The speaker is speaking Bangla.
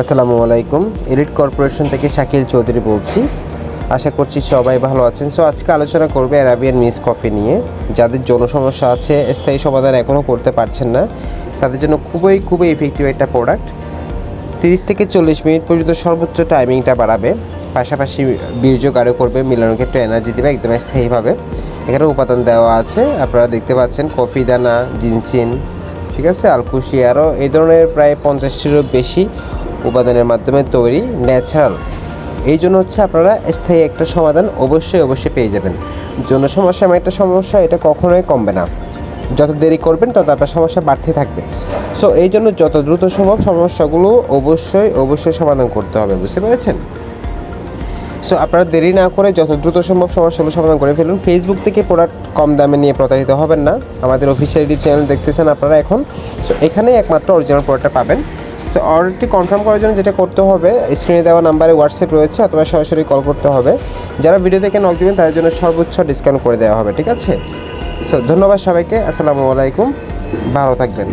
আসসালামু আলাইকুম এলিট কর্পোরেশন থেকে শাকিল চৌধুরী বলছি। আশা করছি সবাই ভালো আছেন। সো আজকে আলোচনা করবে অ্যারাবিয়ান মিস কফি নিয়ে। যাদের যৌন সমস্যা আছে, স্থায়ী সমাধান এখনও করতে পারছেন না। তাদের জন্য খুবই খুবই ইফেক্টিভ একটা প্রোডাক্ট তিরিশ থেকে চল্লিশ মিনিট পর্যন্ত সর্বোচ্চ টাইমিংটা বাড়াবে। পাশাপাশি বীর্য গাঢ় করবে, মিলানোকে একটু এনার্জি দেবে, একদম স্থায়ীভাবে। এখানে উপাদান দেওয়া আছে। আপনারা দেখতে পাচ্ছেন, কফি, দানা, জিনসিন, ঠিক আছে, আলকুশি, আরও এই ধরনের প্রায় পঞ্চাশটিরও বেশি উপাদানের মাধ্যমে তৈরি ন্যাচারাল এই জন্য হচ্ছে আপনারা স্থায়ী একটা সমাধান অবশ্যই অবশ্যই পেয়ে যাবেন। যৌন সমস্যা এমন একটা সমস্যা, এটা কখনোই কমবে না। যত দেরি করবেন, তত আপনার সমস্যা বাড়তে থাকবে। সো এই জন্য যত দ্রুত সম্ভব সমস্যাগুলো অবশ্যই অবশ্যই সমাধান করতে হবে, বুঝতে পেরেছেন? সো আপনারা দেরি না করে যত দ্রুত সম্ভব সমস্যাগুলো সমাধান করে ফেলুন। ফেসবুক থেকে প্রোডাক্ট কম দামে নিয়ে প্রতারিত হবেন না। আমাদের অফিসিয়াল ইউটিউব চ্যানেল দেখতেছেন আপনারা এখন। সো এখানেই একমাত্র অরিজিনাল প্রোডাক্টটা পাবেন। সো অর্ডারটি কনফার্ম করার জন্য যেটা করতে হবে স্ক্রিনে দেওয়া নাম্বারে হোয়াটসঅ্যাপ রয়েছে, অথবা সরাসরি কল করতে হবে। যারা ভিডিও দেখে নক দেবেন, তাদের জন্য সর্বোচ্চ ডিসকাউন্ট করে দেওয়া হবে, ঠিক আছে? সো ধন্যবাদ সবাইকে, আসসালামু আলাইকুম, ভালো থাকবেন।